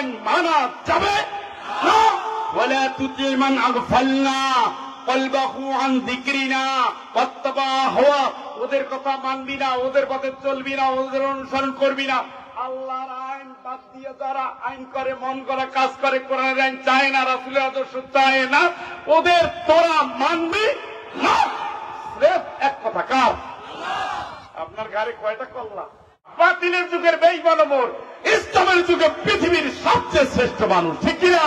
আইন মানা যাবে না ولا تطع من اغفلنا قلبه عن ذكرنا واتبع هوى ওদের কথা মানবি না ওদের পথে চলবি না ওদের অনুসরণ করবি না আল্লাহর আইন বাদ দিয়ে যারা আইন করে মন করা কাজ করে কোরআনের আইন চায় না রাসুলের আদর্শ চায় না ওদের তোরা মানবি না স্রেফ এক কথা কার আপনার ঘরে কয়টা কল্লা বাতিলের যুগের বেইমান মোর ইসলামের যুগে পৃথিবীর সবচেয়ে শ্রেষ্ঠ মানুষ, ঠিক কিনা?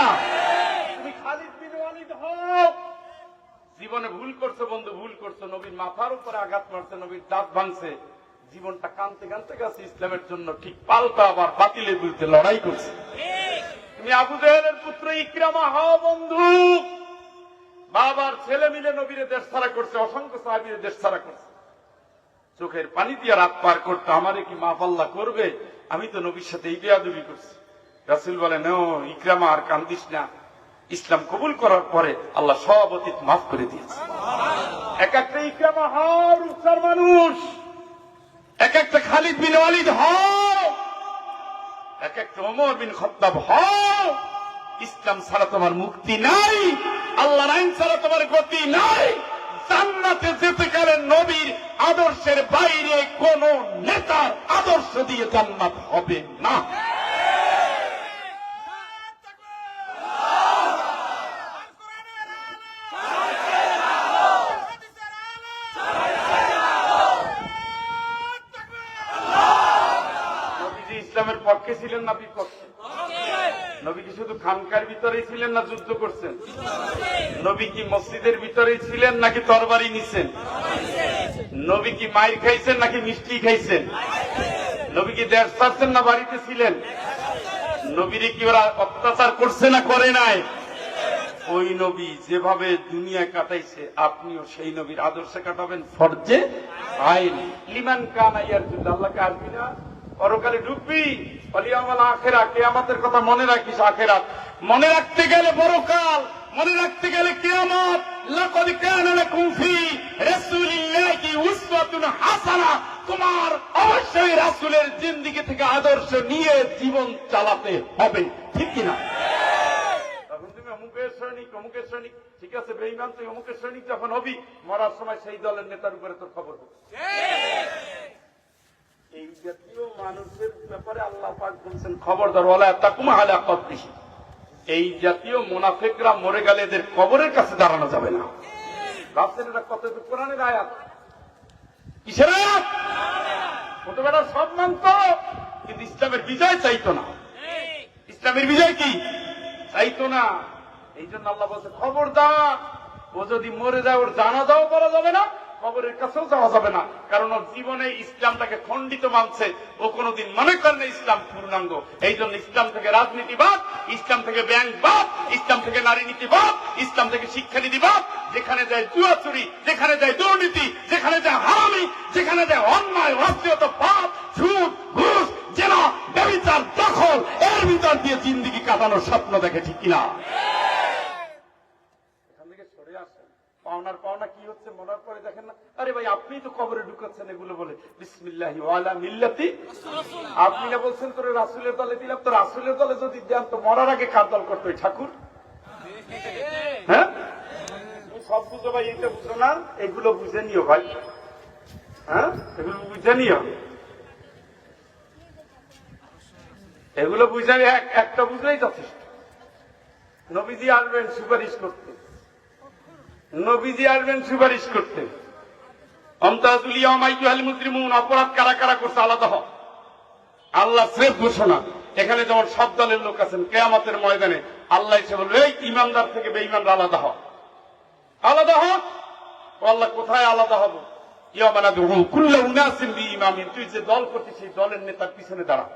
জীবনে ভুল করছ বন্ধু, ভুল করছ। নবীর মাথার উপরে আঘাত মারছে, নবীর দাঁত ভাঙছে। জীবনটা কানতে কানতে গেছে, ইসলামের জন্য ঠিক পাল্টা আবার বাতিলের বিরুদ্ধে লড়াই করছে। তুমি আবু জাহেলের পুত্র ইকরামা হও বন্ধু। বাবার ছেলে মিলে নবীরে দেশ ছাড়া করছে, অসংখ্য সাহাবীরে দেশ ছাড়া করছে। চোখের পানি দিয়ে রাত পার করতে আমারে কি মা পাল্লা করবে? আমি তো নবীর সাথে এই বেয়াদুবি করছি। রাসুল বলে নো ইকরামা আর কান্দিস না। ইসলাম কবুল করার পরে আল্লাহ সব অতীত মাফ করে দিয়েছে। এক একটা ইকরামা হর উচ্চার মানুষ। এক একটা খালিদ বিন ওয়ালিদ হও এক একটা ওমর বিন খত্তাব হও ইসলাম ছাড়া তোমার মুক্তি নাই আল্লাহর আইন ছাড়া তোমার গতি নাই। জান্নাতে যেতে গেলে নবীর আদর্শের বাইরে কোন নেতার আদর্শ দিয়ে জান্নাত হবে না। নবীজি ইসলামের পক্ষে ছিলেন না বিপক্ষে? নবী কি শুধু খানকার ভিতরেই ছিলেন না যুদ্ধ করছেন? নবী কি মসজিদের ভিতরেই ছিলেন নাকি তরবারি নিছেন? নবী কি মায়ের খাইছেন নাকি মিষ্টি খাইছেন? নবী কি দেশ ছাড়ছেন না বাড়িতে ছিলেন? নবীরে কি ওরা অত্যাচার করছে না করে নাই? ওই নবী যেভাবে দুনিয়া কাটাইছে, আপনিও সেই নবীর আদর্শে কাটাবেন ফরজে আইন। লিমান কান আইয়ার যুদ্ধ আল্লাহকে আসবি না? পরকালে ঢুকবি? অলিয়ামাল আখেরা কে আমাদের কথা মনে রাখিস আখেরাত। মনে রাখতে গেলে বড়কাল মনে রাখতে গেলে কেয়ামত লাকাদ কানা লাকুম ফি রাসূলিল্লাহি উসওয়াতুন হাসানা। তোমার অবশ্যই রাসূলের জিন্দেগি থেকে আদর্শ নিয়ে জীবন চালাতে হবে। ঠিক কি না তখন তুমি অমুকের সৈনিক অমুকের সৈনিক ঠিক আছে বেইমান তুই অমুকের সৈনিক যখন হবি মরার সময় সেই দলের নেতার উপরে তোর খবর হবে। এই জাতীয় মানুষের ব্যাপারে আল্লাহ পাক বলছেন খবরদার ওলা তাকুমা আলা কবরিহি এই জাতীয় মোনাফেকরা মরে গেলে এদের কবরের কাছে দাঁড়ানো যাবে না। ভাবছেন এটা কত কোরআনের আয়াত? কিসের আয়াত? ছোট বেটার সব মানত কিন্তু ইসলামের বিজয় চাইতো না। ইসলামের বিজয় কি? চাইতো না। এই জন্য আল্লাহ বলছে খবর খবরদার, ও যদি মরে যায়, ওর জানা দাও করা যাবে না। কবরের কাছেও যাওয়া যাবে না। কারণ ওর জীবনে ইসলামটাকে খণ্ডিত মানছে। ও কোনোদিন মনে করে না ইসলাম পূর্ণাঙ্গ। এই জন্য ইসলাম থেকে রাজনীতিবাদ, ইসলাম থেকে ব্যাংকবাদ, ইসলাম থেকে নারী নীতিবাদ, ইসলাম থেকে শিক্ষানীতিবাদ যেখানে যায় জুয়া চুরি, যেখানে যায় দুর্নীতি, যেখানে যায় হারামি, যেখানে যায় অন্যায় রাষ্ট্রীয়ত পাপ সুদ ঘুষ, জেনা, ব্যবচার, দখল, এর ভিতর দিয়ে জিন্দিগি কাটানোর স্বপ্ন দেখে ঠিক কিনা এখান থেকে সরে আসেন পাওনার পাওনা কি হচ্ছে মনার পরে দেখেন না? আরে ভাই আপনি তো কবরে ঢুকাচ্ছেন এগুলো বলে। বিসমিল্লাহি ওয়ালা মিল্লাতি। আপনি না বলছেন তোর রাসুলের দলে দিলাম, তো রাসুলের দলে যদি দেন, তো মরার আগে কার দল করতো ঠাকুর? হ্যাঁ? সব বুঝো ভাই এটা বুঝো না, এগুলো বুঝে নিও ভাই। হ্যাঁ? এগুলো বুঝে নিও। এগুলো বুঝে এক- একটা বুঝলেই যথেষ্ট। নবীজি আসবেন, সুপারিশ করতে। নবীজি আসবেন সুপারিশ করতে। অপরাধ কারা কারা করছে আলাদা হ আল্লাহ শ্রেফ ঘোষণা। এখানে যেমন সব দলের লোক আছেন, কেয়ামতের ময়দানে আল্লাহ এসে বলবে, এই ইমানদার থেকে বেঈমানরা আলাদা হক আলাদা হক আল্লাহ, কোথায় আলাদা হব? বি ইমামিন তুই যে দল করছিস, সেই দলের নেতার পিছনে দাঁড়া।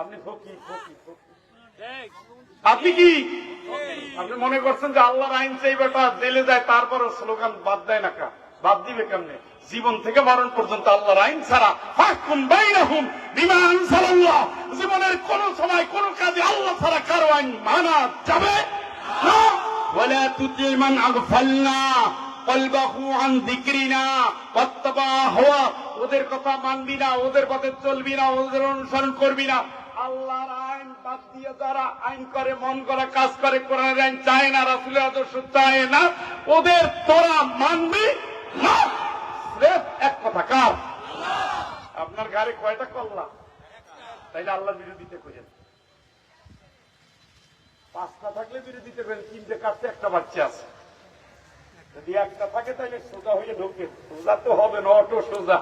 আপনি ফকির ফকির ফকির। আপনি কি? আপনি মনে করছেন যে আল্লাহর আইন চাই বেটা জেলে যায় তারপরও স্লোগান বাদ দেয় না কা? বাদ দিবে কেমনে? জীবন থেকে মরণ পর্যন্ত আল্লাহর আইন ছাড়া ফাকুম বাইনাহুম বিমা আনসালাল্লাহ জীবনের কোন সময় কোন কাজে আল্লাহ ছাড়া কারও আইন মানা যাবে না। ওয়ালা তুতি আগফালনা কলবাহু আন যিকরিনা ওয়াত্তাবা হাওয়া ওদের কথা মানবি না ওদের পথে চলবি না ওদের অনুসরণ করবি না। আল্লাহর আইন বাদ দিয়ে যারা আইন করে, মন করা, কাজ করে, কোরআনের আইন চায় না, রাসুলের আদর্শ চায় না, ওদের তোরা মানবি না? এক কথা, কার? আপনার গাড়ি কয়টা করলা তাইলে আল্লাহ বিরোধিতা করেন। পাঁচটা থাকলে বিরোধিতা করেন, তিনটে কাটতে একটা বাচ্চা আছে। যদি একটা থাকে তাহলে সোজা হয়ে ঢোকে সোজা তো হবে না, অটো সোজা।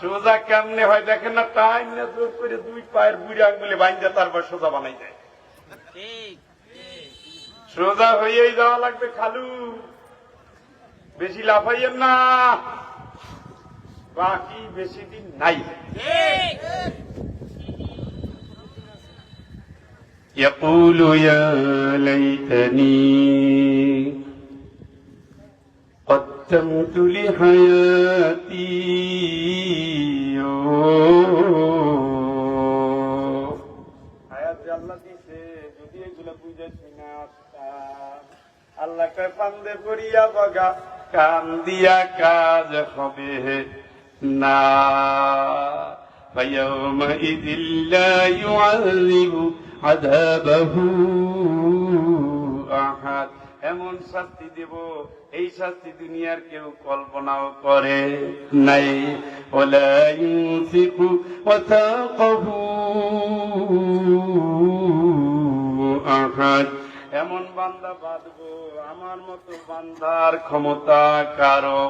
সোজা কেমনে হয় দেখেন না টাইম না জোর করে দুই পায়ের বুড়ি আঙ্গুলে বাইন্দা তারপর সোজা বানাই দেয় সোজা হয়েই যাওয়া লাগবে খালু বেশি লাফাইয়েন না বাকি বেশি দিন নাই يقول يا ليتني قدمت لحياتي আল্লাহ কয় পান্দে পড়িয়া বগা কান দিয়া কাজ হবে না فيومئذ لا يعذب عذابه أحد এমন শাস্তি দেব এই শাস্তি দুনিয়ার কেউ কল্পনাও করে নাই ওলা ইউসিকু ওয়াথাকাহু আহাদ এমন বান্দা বাঁধবো আমার মতো বান্দার ক্ষমতা কারও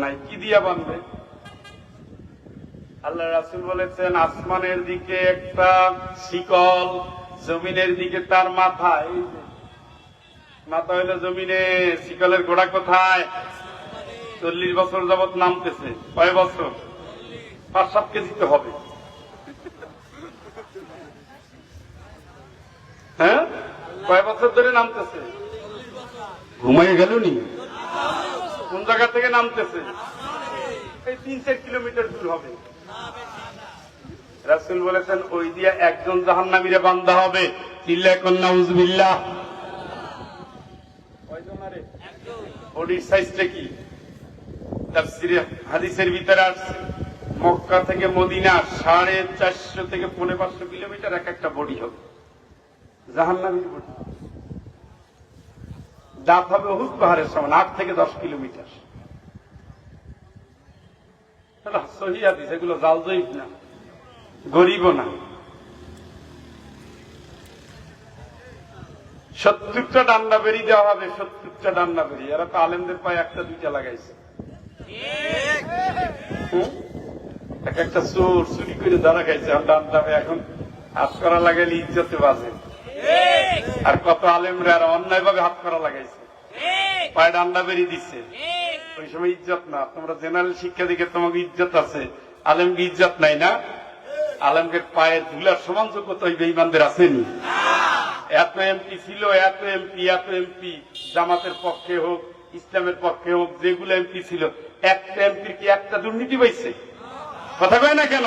নাই। কি দিয়া বাঁধবে আল্লাহ রাসুল বলেছেন, আসমানের দিকে একটা শিকল, জমিনের দিকে তার মাথা। এই মাথা হইল জমিনে, শিকলের গোড়া কোথায়? চল্লিশ বছর যাবত নামতেছে। কয় বছর? পাঁচ সাত কেজিতে হবে। হ্যাঁ? কয় বছর ধরে নামতেছে? ঘুমাই গেল নি কোন জায়গা থেকে নামতেছে? এই তিন চার কিলোমিটার দূর হবে। রাসুল বলেছেন, ওই দিয়ে একজন জাহান্নামীরে বান্ধা হবে। চিল্লা কন্যা উজবিল্লাহ বডির সাইজটা কি? হাদিসের ভিতরে মক্কা থেকে মদিনা সাড়ে চারশো থেকে পৌনে পাঁচশো কিলোমিটার এক একটা বডি হবে। জাহান্নামীর বডি। দাঁত হবে হুদ পাহাড়ের সমান আট থেকে দশ কিলোমিটার। এটা সহি হাদিস, এগুলো জাল না, গরিবও না। সত্তরটা ডান্ডা বেরি দেওয়া হবে, সত্তরটা ডান্ডা বেরি। এরা তো আলেমদের পায়ে একটা, দুইটা লাগাইছে। এক একটা চোর চুরি করে ধরা খাইছে ডান্ডা এখন হাত করা লাগাইলে ইজ্জতে বাজে। আর কত আলেমরা অন্যায় ভাবে হাত করা লাগাইছে। পায়ে ডান্ডা বেরি দিচ্ছে ওই সময় ইজ্জত না। তোমরা জেনারেল শিক্ষা দিকে তোমাকে ইজ্জত আছে। আলেমকে ইজ্জত নাই না? আলেমকে পায়ের ধুলার সমান যোগ্যতা ওই বেইমানদের আসেনি এত এমপি ছিল এত এমপি এত এমপি। জামাতের পক্ষে হোক ইসলামের পক্ষে হোক যেগুলো এমপি ছিল একটা এমপির কি একটা দুর্নীতি পাইছে? কথা কয় না কেন?